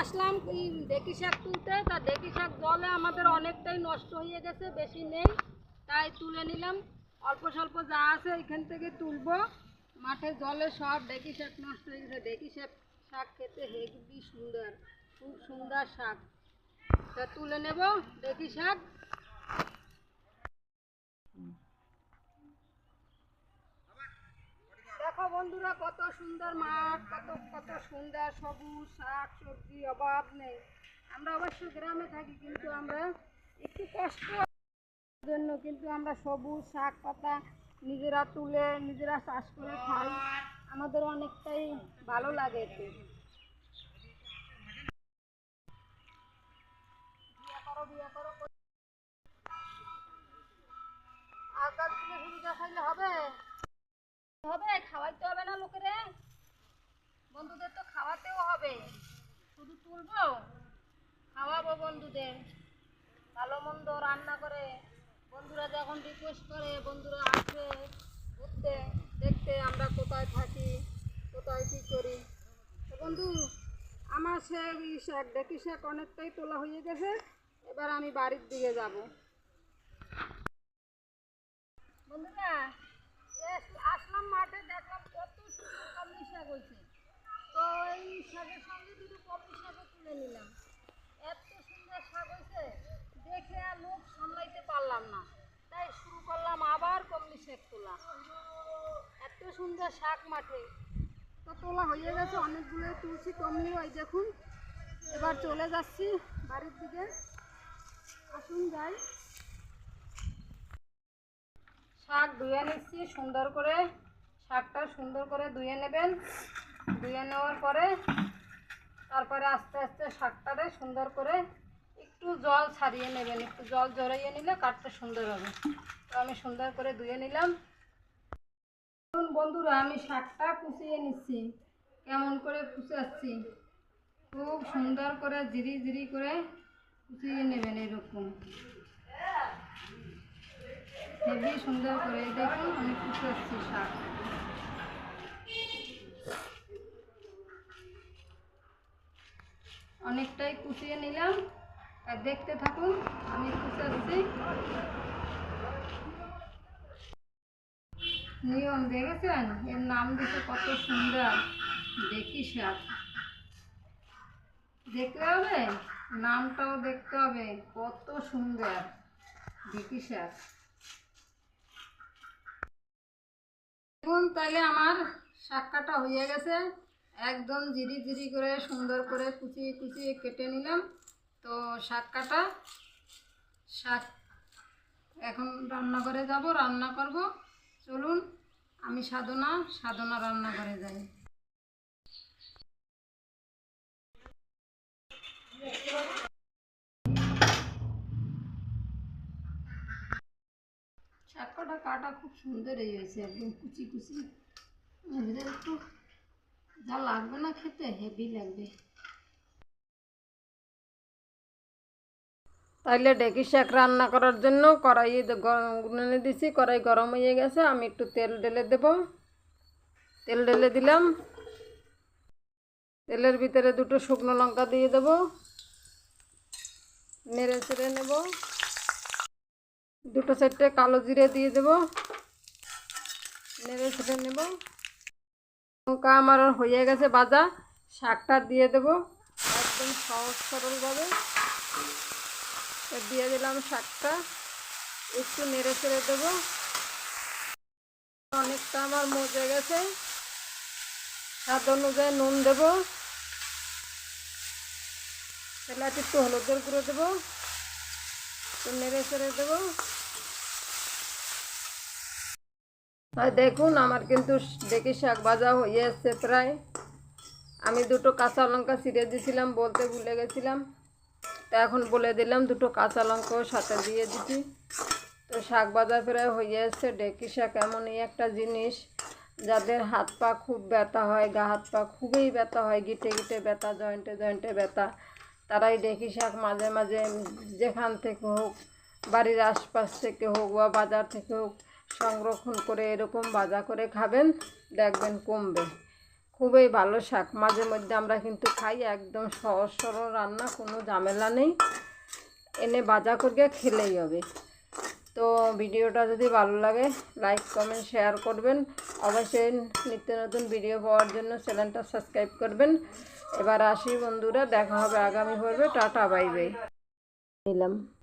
আসলাম ডেকি শাক তুলতে। তা ডেকি শাক জলে আমাদের অনেকটাই নষ্ট হয়ে গেছে, বেশি নেই। তাই তুলে নিলাম। অল্প স্বল্প যা আছে এখান থেকে তুলবো। মাঠে জলে সব ডেকি শাক নষ্ট হয়ে গেছে। ডেকি শাক শাক খেতে হেবি সুন্দর, খুব সুন্দর শাক। তা তুলে নেব ডেকি শাক দেখো বন্ধুরা, কত সুন্দর মাঠ, কত কত সুন্দর সবুজ শাক সবজি, অভাব নেই। আমরা অবশ্য গ্রামে থাকি, কিন্তু আমরা একটু কষ্ট জন্য কিন্তু আমরা সবুজ শাক পাতা নিজেরা তুলে, নিজেরা চাষ করে খাই। আমাদের অনেকটাই ভালো লাগে এতে। করো, বিয়ে করো। হবে? খাওয়াইতে হবে না লোকেরে? বন্ধুদের তো খাওয়াতেও হবে। শুধু তুলবো? খাওয়াবো বন্ধুদের। ভালো মন্দ রান্না করে। বন্ধুরা যখন রিকোয়েস্ট করে, বন্ধুরা আসে ঘুরতে, দেখতে আমরা কোথায় থাকি, কোথায় কী করি। তো বন্ধু, আমার সে শাক ডেকি শাক অনেকটাই তোলা হয়ে গেছে। এবার আমি বাড়ির দিকে যাব। বন্ধুরা আসলাম মাঠে, দেখলাম কত সুন্দর কলমি শাক হয়েছে। তো এই শাকের সঙ্গে দুটো কলমি শাকও তুলে নিলাম। এত সুন্দর শাক হয়েছে, দেখে আর সামলাইতে পারলাম না। তাই শুরু করলাম আবার কলমি শাক তোলা। এত সুন্দর শাক মাঠে। তো হয়ে গেছে, অনেকগুলো তুলছি কমলি ওই দেখুন। এবার চলে যাচ্ছি বাড়ির দিকে। আসুন যাই। শাক ধুয়ে নিচ্ছি, সুন্দর করে। শাকটা সুন্দর করে ধুয়ে নেবেন। ধুয়ে নেওয়ার পরে তারপরে আস্তে আস্তে শাকটারে সুন্দর করে একটু জল ছাড়িয়ে নেবেন। একটু জল জড়াইয়ে নিলে কাটতে সুন্দর হবে। তো আমি সুন্দর করে ধুয়ে নিলাম। বন্ধুরা, আমি শাকটা কুচিয়ে নিচ্ছি। কেমন করে কুচাচ্ছি? খুব সুন্দর করে জিরি জিরি করে কুচিয়ে নেবেন এরকম। হেবি সুন্দর করে দেখুন আমি কুচাচ্ছি শাক। অনেকটাই কুচিয়ে নিলাম। আর দেখতে থাকুন, আমি কুচাচ্ছি নিয়ম দেখেছেন? এর নাম দিতে কত সুন্দর। দেখি শাক। দেখতে হবে? নামটাও দেখতে হবে। কত সুন্দর। দেখি শাক। দেখুন তাহলে আমার শাক কাটা হয়ে গেছে। একদম জিরি জিরি করে, সুন্দর করে কুচিয়ে কুচিয়ে কেটে নিলাম। তো শাক কাটা শাক এখন রান্না করে যাব, রান্না করব। চলুন, আমি সাধনা সাধনা রান্না করে যাই। শাক কাটা কাটা খুব সুন্দর এই হয়েছে, একদম কুচি কুচি। একটু যা লাগবে না খেতে হেভি লাগবে। তাইলে ডেকি শাক রান্না করার জন্য কড়াই গুনে দিছি, কড়াই গরম হয়ে গেছে, আমি একটু তেল ঢেলে দেব। তেল ঢেলে দিলাম। তেলের ভিতরে দুটো শুকনো লঙ্কা দিয়ে দেব। নেড়ে চেড়ে নেব। দুটো চারটে কালো জিরে দিয়ে দেব। নেড়ে ছেড়ে নেব। লঙ্কা আমার হয়ে গেছে বাজা শাকটা দিয়ে দেব একদম সহজ সরলভাবে। দিয়ে দিলাম শাকটা। একটু নেড়ে ছেড়ে দেবো। অনেকটা আমার মজে গেছে। স্বাদ অনুযায়ী নুন দেবো। তেলাটি একটু হলুদের গুঁড়ো দেবো। একটু নেড়ে ছেড়ে দেবো। আর দেখুন, আমার কিন্তু দেখি শাক ভাজা হয়ে এসছে প্রায়। আমি দুটো কাঁচা লঙ্কা ছিঁড়ে দিয়েছিলাম, বলতে ভুলে গেছিলাম। তা এখন বলে দিলাম, দুটো কাঁচা লঙ্কাও সাথে দিয়ে দিচ্ছি তো শাক ভাজা প্রায় হয়ে এসছে। ডেকি শাক এমনই একটা জিনিস, যাদের হাত পা খুব ব্যথা হয়, গা হাত পা খুবই ব্যথা হয়, গিটে গিটে ব্যথা, জয়েন্টে জয়েন্টে ব্যথা। তারাই ডেকি শাক মাঝে মাঝে, যেখান থেকে হোক, বাড়ির আশপাশ থেকে হোক বা বাজার থেকে হোক সংরক্ষণ করে এরকম ভাজা করে খাবেন, দেখবেন কমবে। খুবই ভালো শাক। মাঝে মধ্যে আমরা কিন্তু খাই, একদম সহজ সরল রান্না, কোনো ঝামেলা নেই। এনে বাজা করিয়ে খেলেই হবে। তো ভিডিওটা যদি ভালো লাগে, লাইক, কমেন্ট, শেয়ার করবেন। অবশ্যই নিত্য নতুন ভিডিও পাওয়ার জন্য চ্যানেলটা সাবস্ক্রাইব করবেন। এবার আসি বন্ধুরা, দেখা হবে আগামী পর্বে। Tata, bye bye. নিলাম।